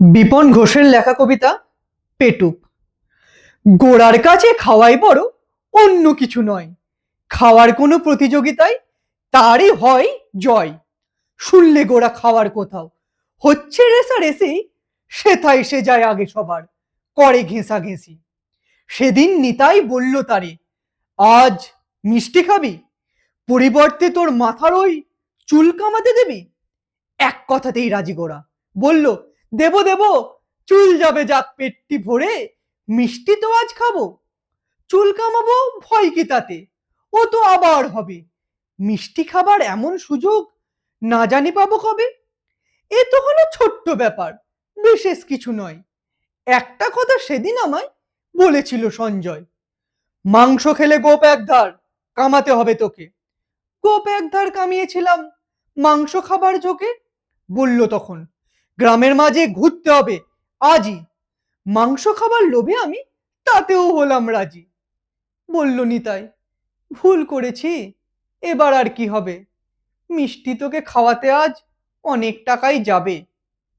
বিপন ঘোষের লেখা কবিতা পেটুক গোড়ার কাছে খাওয়াই বড় অন্য কিছু নয়। খাওয়ার কোনো প্রতিযোগিতায় তারই হয় জয়। শুনলে গোড়া খাওয়ার কোথাও? হচ্ছে রেসা রেসেই সেথায় সে যায় আগে সবার। করে ঘেঁষা ঘেঁষি। সেদিন নিতাই বলল তারে, আজ মিষ্টি খাবি? পরিবর্তে তোর মাথার ওই চুল কামাতে দিবি? এক কথাতেই রাজি গোড়া। বলল দেব দেব। চুল যাবে যাক পেটটি ভরে, মিষ্টি তো আজ খাব। চুল কামাবো ভয় কি তাতে? ও তো আবার হবে। মিষ্টি খাবার এমন সুযোগ না জানি পাবো কবে? এ তো হলো ছোট্ট ব্যাপার, বিশেষ কিছু নয়। একটা কথা সেদিন আমায় বলেছিল সঞ্জয়, মাংস খেলে গোপ এক ধার কামাতে হবে তোকে। গোপ এক ধার কামিয়েছিলাম, মাংস খাবার ঝোঁকে বলল তখন গ্রামের মাঝে ঘুরতে হবে। আজই। মাংস খাবার লোভে আমি তাতেও হলাম রাজি। বলল নিতাই, ভুল করেছি, এবার আর কি হবে? মিষ্টি তোকে খাওয়াতে আজ অনেক টাকাই যাবে।